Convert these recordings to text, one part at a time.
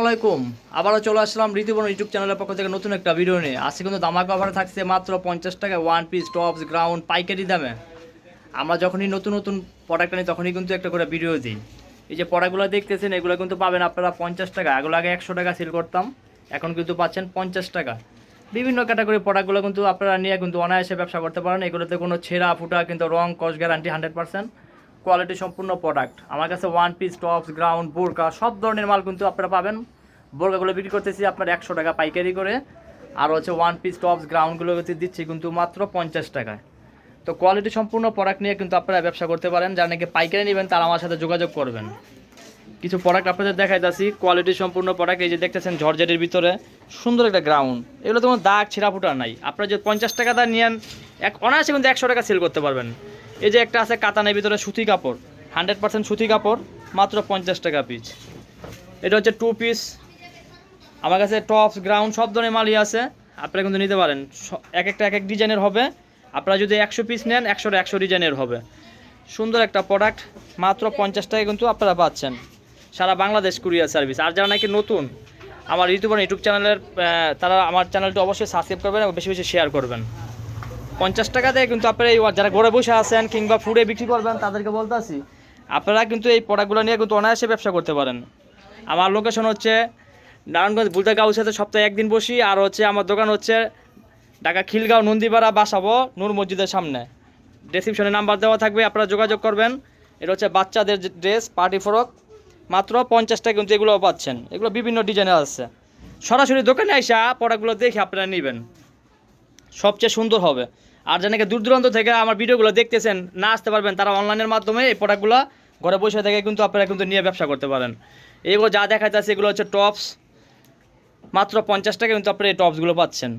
আসসালামাইকুম আবারও চলে আসলাম ঋতুবর্ণ ইউটিউব চ্যানেলের পক্ষ থেকে নতুন একটা ভিডিও নিয়ে। আজকে কিন্তু দামাকা অফারে থাকছে মাত্র পঞ্চাশ টাকা ওয়ান পিস টপস গ্রাউন্ড পাইকারি দামে। আমরা যখনই নতুন নতুন প্রোডাক্ট আনি, তখনই কিন্তু একটা করে ভিডিও দিই। এই যে প্রোডাক্টগুলো দেখতেছেন, এগুলো কিন্তু পাবেন আপনারা পঞ্চাশ টাকা। এগুলো আগে একশো টাকা সেল করতাম, এখন কিন্তু পাচ্ছেন পঞ্চাশ টাকা। বিভিন্ন ক্যাটাগরি প্রোডাক্টগুলো কিন্তু আপনারা নিয়ে কিন্তু অনায়াসে ব্যবসা করতে পারেন। এগুলোতে কোনো ছেঁড়া ফুটা কিন্তু রং কস গ্যারান্টি হান্ড্রেড পার্সেন্ট কোয়ালিটি সম্পূর্ণ প্রোডাক্ট আমার কাছে ওয়ান পিস টপস গ্রাউন্ড বোরকা সব ধরনের মাল কিন্তু আপনারা পাবেন। বোরকাগুলো বিক্রি করতেছি আপনার একশো টাকা পাইকারি করে। আর হচ্ছে ওয়ান পিস টপস গ্রাউন্ডগুলো হচ্ছে দিচ্ছি কিন্তু মাত্র পঞ্চাশ টাকায়। তো কোয়ালিটি সম্পূর্ণ প্রোডাক্ট নিয়ে কিন্তু আপনারা ব্যবসা করতে পারেন। যারা নাকি পাইকারি নেবেন, তারা আমার সাথে যোগাযোগ করবেন। কিছু প্রোডাক্ট আপনাদের দেখাইতেছি কোয়ালিটি সম্পূর্ণ প্রোডাক্ট এই যে দেখতেছেন ঝরঝরের ভিতরে। সুন্দর একটা গ্রাউন্ড এগুলো তোমার দাগ, ছেঁড়া ফুটা নাই। আপনারা যদি পঞ্চাশ টাকা দা নিয়েন, এক অনায়াসে কিন্তু একশো টাকা সেল করতে পারবেন। এই যে একটা আছে কাতানের ভিতরে সুতি কাপড় হান্ড্রেড পার্সেন্ট সুতি কাপড়, মাত্র পঞ্চাশ টাকা পিস এটা হচ্ছে টু পিস আমার কাছে টপস গ্রাউন্ড সব ধরনের মালই আছে। আপনারা কিন্তু নিতে পারেন। এক একটা এক এক ডিজাইনের হবে। আপনারা যদি একশো পিস নেন, একশোর একশো ডিজাইনের হবে। সুন্দর একটা প্রোডাক্ট মাত্র পঞ্চাশ টাকা কিন্তু আপনারা পাচ্ছেন। সারা বাংলাদেশ কুরিয়ার সার্ভিস আর যারা নাকি নতুন, আমার ইউটিউব ইউটিউব চ্যানেলের তারা আমার চ্যানেলটি অবশ্যই সাবস্ক্রাইব করবেন এবং বেশি বেশি শেয়ার করবেন। পঞ্চাশ টাকা দিয়ে, কিন্তু আপনারা এই যারা ঘরে বসে আছেন কিংবা ফুডে বিক্রি করবেন, তাদেরকে বলতে আসি আপনারা কিন্তু এই প্রোডাক্টগুলো নিয়ে কিন্তু অনায়াসে ব্যবসা করতে পারেন। আমার লোকেশন হচ্ছে নারায়ণগঞ্জ বুলদাগাঁও সাথে সপ্তাহে একদিন বসি, আর হচ্ছে আমার দোকান হচ্ছে ঢাকা খিলগাঁও নন্দীপাড়া বাসাবো, নূর মসজিদের সামনে। ডেসক্রিপশনে নাম্বার দেওয়া থাকবে, আপনারা যোগাযোগ করবেন। এটা হচ্ছে বাচ্চাদের ড্রেস পার্টি ফ্রক মাত্র পঞ্চাশ টাকা কিন্তু এগুলো পাচ্ছেন। এগুলো বিভিন্ন ডিজাইনের আছে। সরাসরি দোকানে আসা প্রোডাক্টগুলো দেখে আপনারা নেবেন। সবচেয়ে সুন্দর হবে। আর যাদেরকে দূর দূরান্ত থেকে আমার ভিডিওগুলো দেখতেছেন, না আসতে পারবেন, তারা অনলাইনের মাধ্যমে এই প্রোডাক্টগুলো ঘরে বসে থেকে কিন্তু আপনারা কিন্তু নিয়ে ব্যবসা করতে পারেন। এগুলো যা দেখাচ্ছে এগুলো হচ্ছে টপস মাত্র পঞ্চাশ টাকা কিন্তু আপনারা এই টপসগুলো পাচ্ছেন।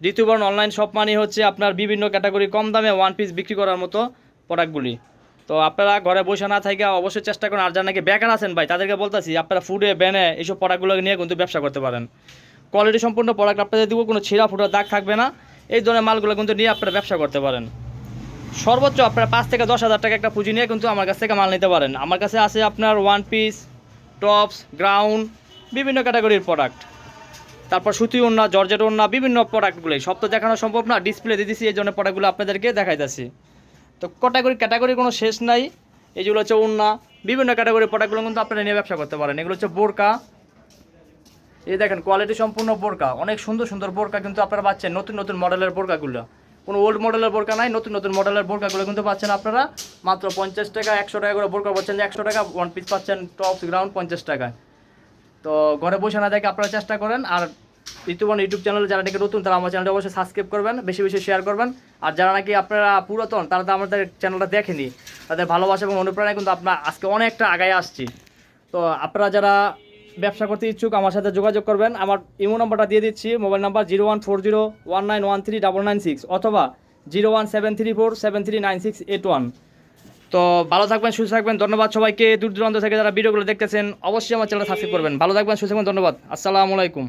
ঋতুবর্ণ অনলাইন শপ মানে হচ্ছে আপনার বিভিন্ন ক্যাটাগরি কম দামে ওয়ান পিস বিক্রি করার মতো প্রোডাক্টগুলি তো আপনারা ঘরে বসে না থেকে অবশ্যই চেষ্টা করুন, আর যারা নাকি বেকার আছেন ভাই, তাদেরকে বলতেছি, আপনারা ফুডে ব্যানে এইসব প্রোডাক্টগুলো নিয়ে কিন্তু ব্যবসা করতে পারেন। কোয়ালিটি সম্পূর্ণ প্রোডাক্ট আপনাদের দিব, কোনো ছিঁড়া ফুটা দাগ থাকবে না। এই ধরনের মালগুলো কিন্তু নিয়ে আপনারা ব্যবসা করতে পারেন। সর্বোচ্চ আপনারা পাঁচ থেকে দশ হাজার টাকা একটা পুঁজি নিয়ে কিন্তু আমার কাছ থেকে মাল নিতে পারেন। আমার কাছে আছে আপনার ওয়ান পিস টপস গ্রাউন্ড বিভিন্ন ক্যাটাগরির প্রোডাক্ট তারপর সুতি ওড়না, জর্জেট ওড়না, বিভিন্ন প্রোডাক্টগুলি সব তো দেখানো সম্ভব না ডিসপ্লে দিয়ে দিচ্ছি এই ধরনের প্রোডাক্টগুলো আপনাদেরকে দেখাইতেছি। তো ক্যাটাগরি ক্যাটাগরি কোনো শেষ নাই। এইগুলো হচ্ছে ওড়না, বিভিন্ন ক্যাটাগরির প্রোডাক্টগুলো কিন্তু আপনারা নিয়ে ব্যবসা করতে পারেন। এগুলো হচ্ছে বোরকা এই দেখেন কোয়ালিটি সম্পূর্ণ বোরকা। অনেক সুন্দর সুন্দর বোরকা কিন্তু আপনারা পাচ্ছেন, নতুন নতুন মডেলের বোরকাগুলো। কোনো ওল্ড মডেলের বোরকা নাই, নতুন নতুন মডেলের বোরকাগুলো কিন্তু পাচ্ছেন আপনারা। মাত্র পঞ্চাশ টাকা, একশো টাকা করে বোরকা পাচ্ছেন, একশো টাকা ওয়ান পিস পাচ্ছেন টপ গ্রাউন্ড পঞ্চাশ টাকায় তো ঘরে বসে না দেখে আপনারা চেষ্টা করেন, আর ঋতুবন ইউটিউব চ্যানেলে যারা নাকি নতুন, তারা আমার চ্যানেলটা অবশ্যই সাবস্ক্রাইব করবেন, বেশি বেশি শেয়ার করবেন। আর যারা নাকি আপনারা পুরাতন, তারা তো আমাদের চ্যানেলটা দেখেনি, তাদের ভালোবাসা এবং অনুপ্রেরণায় কিন্তু আপনার আজকে অনেকটা আগায় আসছি। তো আপনারা যারা ব্যবসা করতে ইচ্ছুক, আমার সাথে যোগাযোগ করবেন। আমার ইমো নাম্বারটা দিয়ে দিচ্ছি, mobile number zero one four zero one nine one three double nine six অথবা zero one seven three four seven three nine six eight one. তো ভালো থাকবেন, সুস্থ থাকবেন, ধন্যবাদ সবাইকে। দূর দূরান্ত থেকে যারা ভিডিওগুলো দেখতেছেন, অবশ্যই আমার চ্যানেলটা সাবস্ক্রাইব করবেন। ভালো থাকবেন, সুস্থ থাকবেন, ধন্যবাদ। আসসালামু আলাইকুম।